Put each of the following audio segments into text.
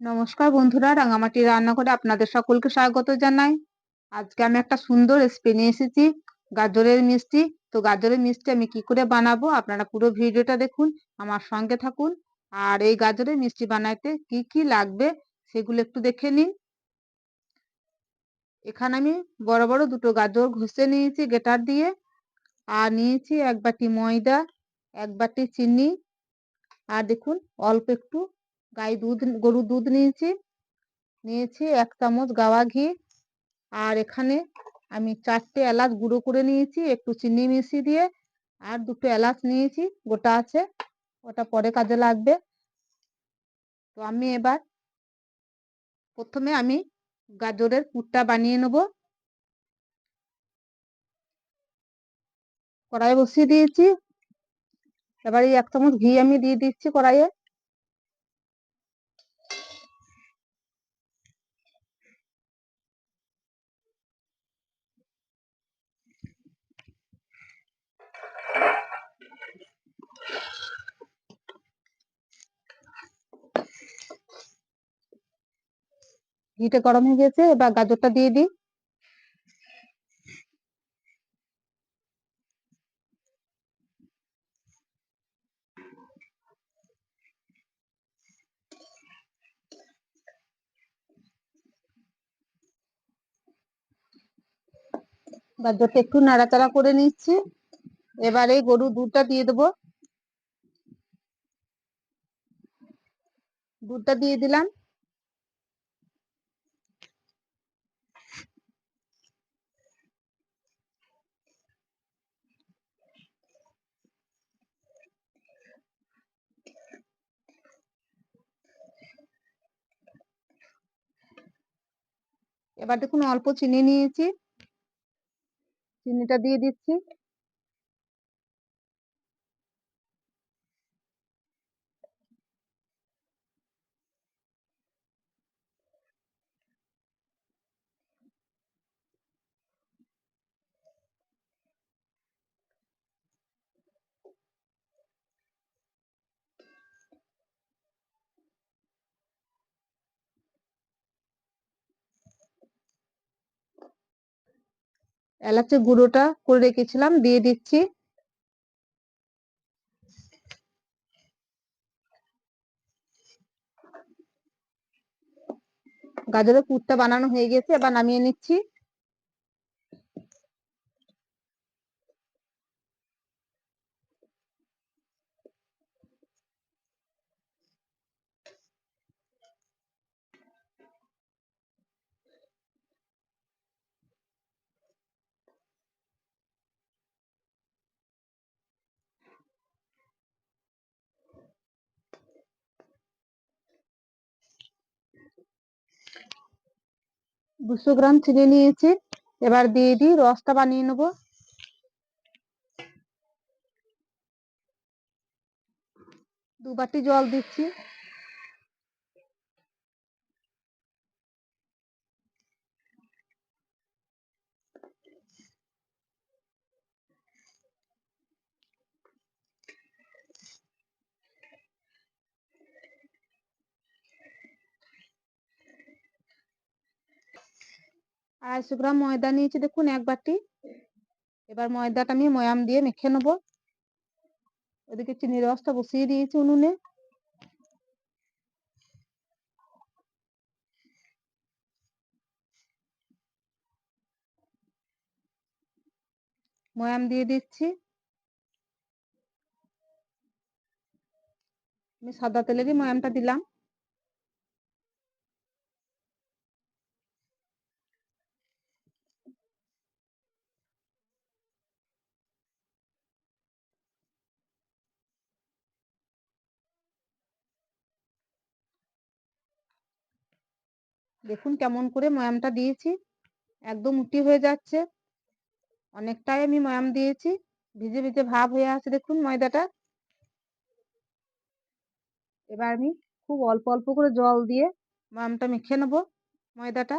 নমস্কার বন্ধুরা, রাঙামাটি রান্নাঘরে আপনাদের সকলকে স্বাগত জানাই। আজকে আমি একটা সুন্দর রেসিপি নিয়ে এসেছি, গাজরের মিষ্টি। তো গাজরের মিষ্টি আমি কি করে বানাবো আপনারা পুরো ভিডিওটা দেখুন, আমার সঙ্গে থাকুন। আর এই গাজরের মিষ্টি বানাইতে কি কি লাগবে সেগুলো একটু দেখে নিন। এখানে আমি বড় বড় দুটো গাজর ঘষে নিয়েছি গেটার দিয়ে। আর নিয়েছি এক বাটি ময়দা, এক বাটি চিনি। আর দেখুন, অল্প একটু গাই দুধ, গরুর দুধ নিয়েছি নিয়েছি এক চামচ গাওয়া ঘি আর এখানে আমি চারটে এলাচ গুঁড়ো করে নিয়েছি, একটু চিনি মিশিয়ে দিয়ে আর দুটো এলাচ নিয়েছি, গোটা আছে, ওটা পরে কাজে লাগবে। তো আমি এবার প্রথমে আমি গাজরের পুরটা বানিয়ে নেব। কড়াই বসিয়ে দিয়েছি। এবার এই এক চামচ ঘি আমি দিয়ে দিচ্ছি কড়াইয়ে। ঘিটা গরম হয়ে গেছে, এবার গাজরটা দিয়ে দিই। গাজরটা একটু নাড়াচাড়া করে নিচ্ছি। এবারে গরুর দুধটা দিয়ে দেবো। দুধটা দিয়ে দিলাম। এবার দেখুন অল্প চিনি নিয়েছি। চিনিটা দিয়ে দিচ্ছি। এলাচের গুঁড়োটা করে রেখেছিলাম দিয়ে দিচ্ছি। গাজরের পুরটা বানানো হয়ে গেছে এবার নামিয়ে নিচ্ছি। দুশো গ্রাম চিনি নিয়েছি। এবার দিয়ে দিই রসটা বানিয়ে নেব। দু বাটি জল দিচ্ছি। আড়াইশো গ্রাম ময়দা নিয়েছি দেখুন এক বাটি। এবার ময়দাটা আমি ময়াম দিয়ে মেখে নেব। ওদিকে চিনির রসটা বসিয়ে দিয়েছি উনুনে। ময়াম দিয়ে দিচ্ছি। আমি সাদা তেলেরই ময়ামটা দিলাম। দেখুন কেমন করে ময়ামটা দিয়েছি। একদম উটি হয়ে যাচ্ছে। অনেকটাই আমি ময়াম দিয়েছি। ভিজে ভিজে ভাব হয়ে আছে দেখুন ময়দাটা। এবার আমি খুব অল্প অল্প করে জল দিয়ে ময়ামটা মেখে নেব ময়দাটা।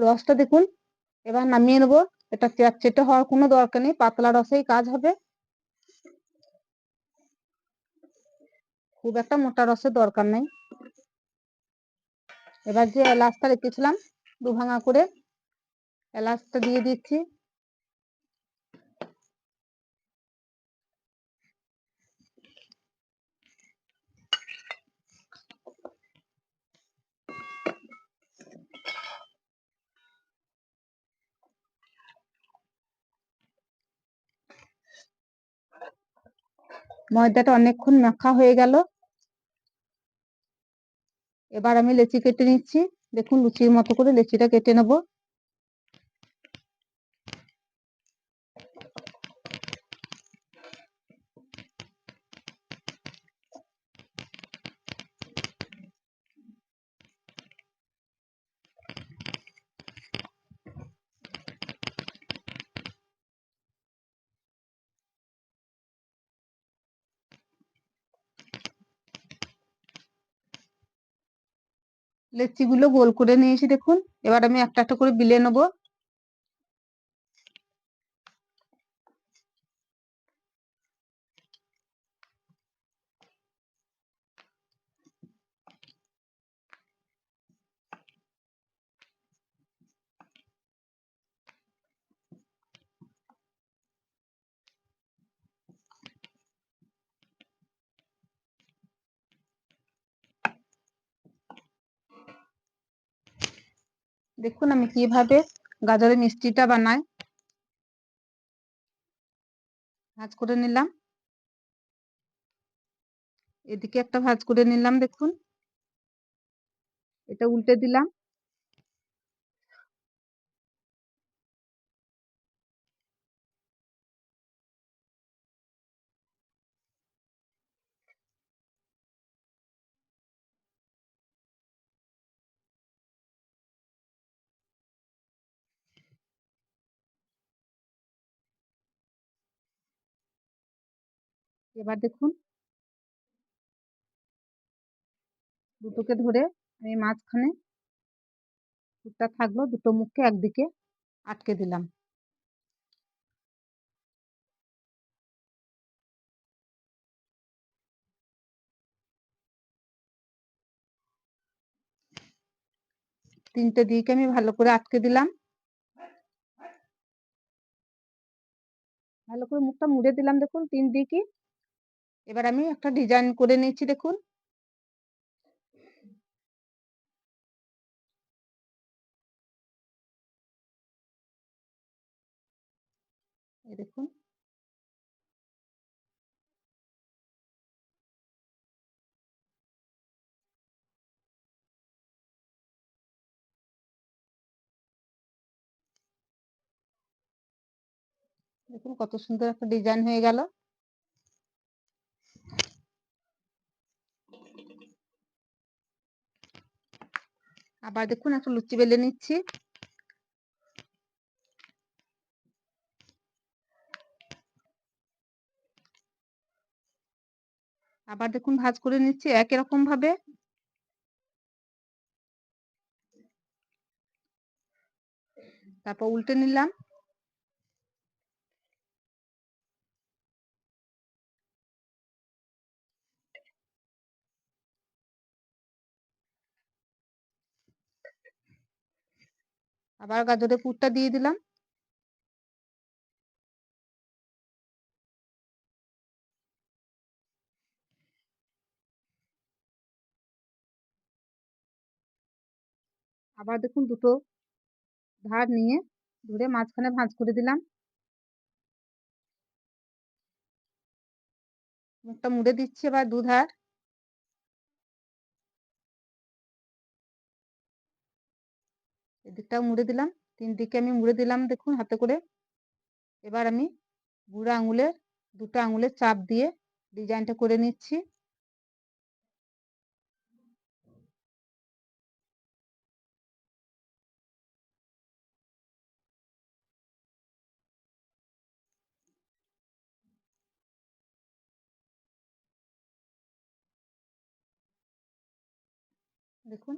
রসটা দেখুন। এবার নামিয়ে নেব। এটা চেটে হওয়ার কোনো দরকার নেই। পাতলা রসেই কাজ হবে। খুব একটা মোটা রসের দরকার নেই। এবার যে এলাচটা রেখেছিলাম দু ভাঙা করে এলাচটা দিয়ে দিচ্ছি। ময়দাটা অনেকক্ষণ মাখা হয়ে গেল। এবার আমি লেচি কেটে নিচ্ছি। দেখুন, লুচির মতো করে লেচিটা কেটে নেব। লেচিগুলো গোল করে নিয়েছি দেখুন। এবার আমি একটা একটা করে বিলে নেব। দেখুন আমি কীভাবে গাজরের মিষ্টিটা বানাই। ভাজ করে নিলাম। এদিকে একটা ভাজ করে নিলাম দেখুন। এটা উল্টে দিলাম। এবার দেখুন। দুটোকে ধরে আমি মাঝখানে দুটা থাকল, দুটো মুখকে একদিকে আটকে দিলাম। তিনটে দিকে আমি ভালো করে আটকে দিলাম। ভালো করে মুখটা মুড়ে দিলাম দেখুন, তিন দিকে। এবার আমি একটা ডিজাইন করে নিচ্ছি, দেখুন। দেখুন। দেখুন কত সুন্দর একটা ডিজাইন হয়ে গেল। আবার দেখুন একটা লুচি বেলে নিচ্ছি। আবার দেখুন ভাজ করে নিচ্ছি একই রকম ভাবে। তারপর উল্টে নিলাম। আবার গাজরের পুরটা দিয়ে দিলাম। আবার দেখুন দুটো ধার নিয়ে ধরে মাঝখানে ভাঁজ করে দিলাম। মুখটা মুড়ে দিচ্ছি এবার দুধার এদিকটাও মুড়ে দিলাম, তিন দিকে আমি মুড়ে দিলাম দেখুন হাতে করে। এবার আমি বুড়ো আঙুলের, দুটো আঙুলের চাপ দিয়ে ডিজাইনটা করে নিচ্ছি। দেখুন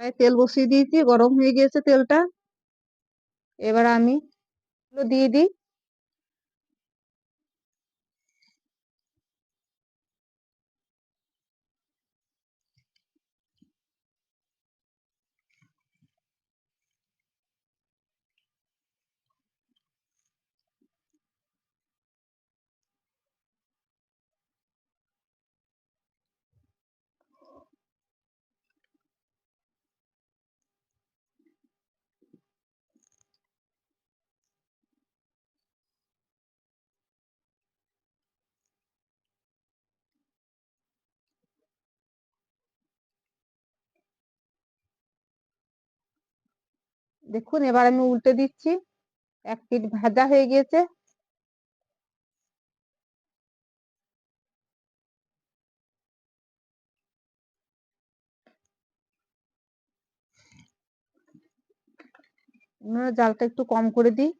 তাই তেল বসিয়ে দিয়েছি গরম হয়ে গিয়েছে তেলটা। এবার আমি দিয়ে দিই। দেখুন, এবার আমি উল্টে দিচ্ছি। এক পিঠ ভাজা হয়ে গিয়েছে। জালটা একটু কম করে দিই।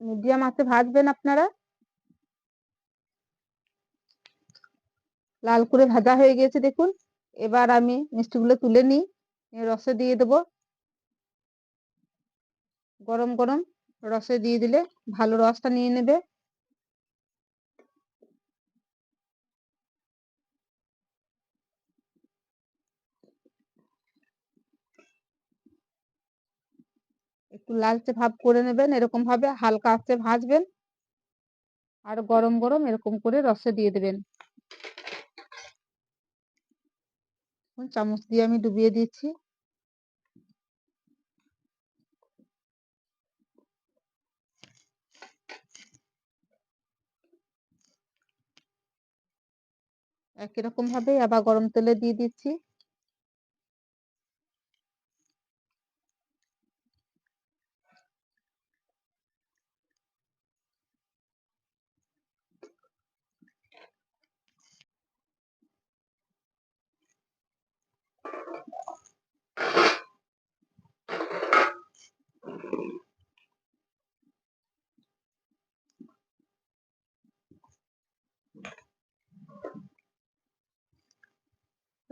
মিডিয়াম আছে, ভাজবেন আপনারা। লাল করে ভাজা হয়ে গিয়েছে দেখুন। এবার আমি মিষ্টিগুলো তুলে নিই রসে দিয়ে দেব। গরম গরম রসে দিয়ে দিলে ভালো রসটা নিয়ে নেবে। একটু লালচে ভাব করে নেবেন, এরকম ভাবে হালকা আঁচে ভাজবেন। আর গরম গরম এরকম করে রসে দিয়ে দেবেন। চামচ দিয়ে আমি ডুবিয়ে দিচ্ছি একই রকম ভাবে আবার গরম তেলে দিয়ে দিচ্ছি।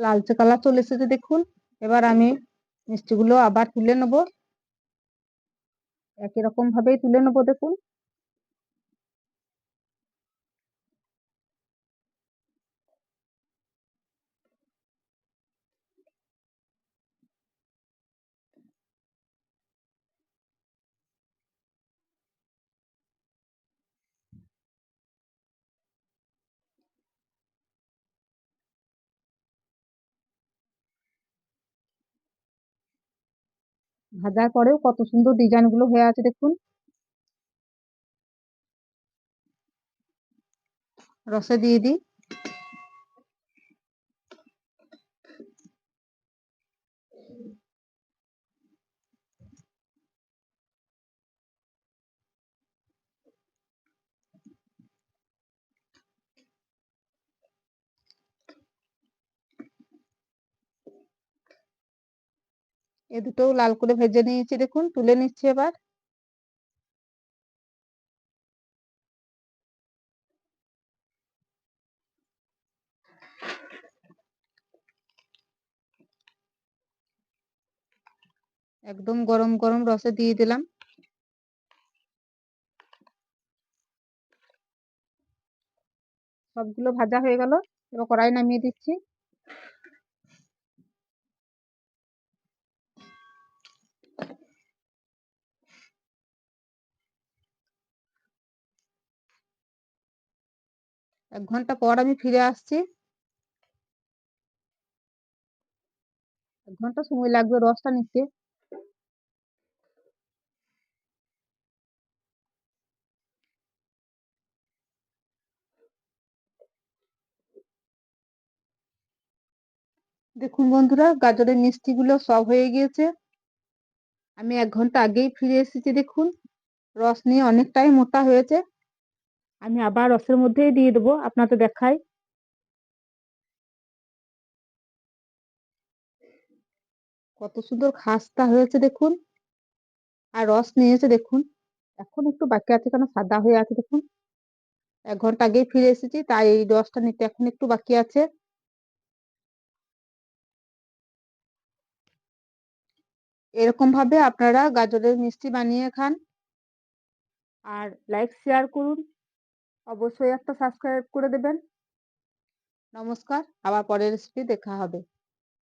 লালচে কালার চলে এসেছে দেখুন। এবার আমি মিষ্টিগুলো আবার তুলে নেব। একই রকম ভাবেই তুলে নেব দেখুন। ভাজার পরেও কত সুন্দর ডিজাইনগুলো হয়ে আছে দেখুন। রসে দিয়ে দিই। এ দুটোও লাল করে ভেজে নিয়েছি, দেখুন, তুলে নিচ্ছি এবার। একদম গরম গরম রসে দিয়ে দিলাম। সবগুলো ভাজা হয়ে গেল, এবার কড়াই নামিয়ে দিচ্ছি। এক ঘণ্টা পর আমি ফিরে আসছি। এক ঘণ্টা সময় লাগবে রসটা নিতে। দেখুন বন্ধুরা, গাজরের মিষ্টিগুলো সব হয়ে গিয়েছে। আমি এক ঘণ্টা আগেই ফিরে এসেছি, দেখুন। রস নিয়ে অনেকটাই মোটা হয়েছে। আমি আবার রসের মধ্যেই দিয়ে দেবো আপনাকে দেখাই। কত সুন্দর খাস্তা হয়েছে দেখুন, আর রস নিয়েছে দেখুন। এখন একটু বাকি আছে কেন? সাদা হয়ে আছে দেখুন। এক ঘণ্টা আগেই ফিরে এসেছি, তাই এই রসটা নিতে এখন একটু বাকি আছে। এরকম ভাবে আপনারা গাজরের মিষ্টি বানিয়ে খান। আর লাইক, শেয়ার করুন। অবশ্যই একটা সাবস্ক্রাইব করে দেবেন। নমস্কার আবার পরের রেসিপি দেখা হবে।